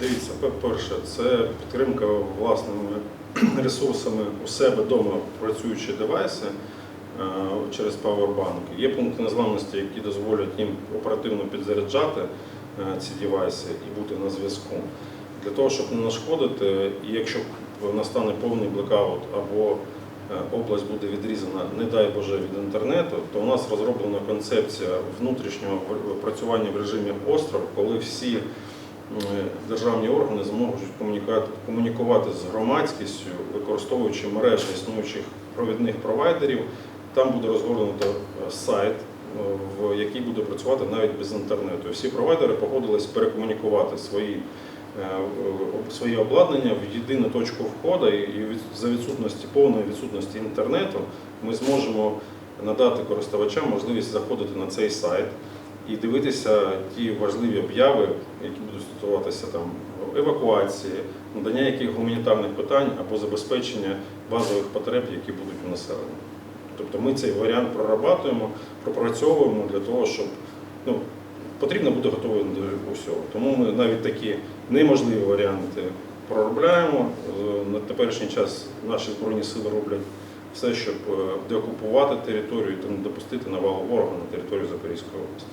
Дивіться, по-перше, це підтримка власними ресурсами у себе вдома працюючі девайси е, через Powerbank. Є пункти незламності, які дозволять їм оперативно підзаряджати е, ці девайси і бути на зв'язку. Для того, щоб не нашкодити, і якщо настане повний блекаут або е, область буде відрізана, не дай Боже, від інтернету, то у нас розроблена концепція внутрішнього працювання в режимі остров, коли всі державні органи зможуть комунікувати, з громадськістю, використовуючи мережі існуючих провідних провайдерів. Там буде розгорнуто е, сайт, е, в який буде працювати навіть без інтернету. Всі провайдери погодились перекомунікувати свої, е, своє обладнання в єдину точку входу, і за відсутності повної відсутності інтернету ми зможемо надати користувачам можливість заходити на цей сайт і дивитися ті важливі обяви, які будуть стосуватися там евакуації, надання яких гуманітарних питань або забезпечення базових потреб, які будуть у населення. Тобто ми цей варіант прорабатуємо, пропрацьовуємо для того, щоб ну, потрібно бути готовим до усього. Тому ми навіть такі неможливі варіанти проробляємо. На теперішній час наші збройні сили роблять все, щоб е, деокупувати територію та не допустити навалу ворога на територію Запорізької області.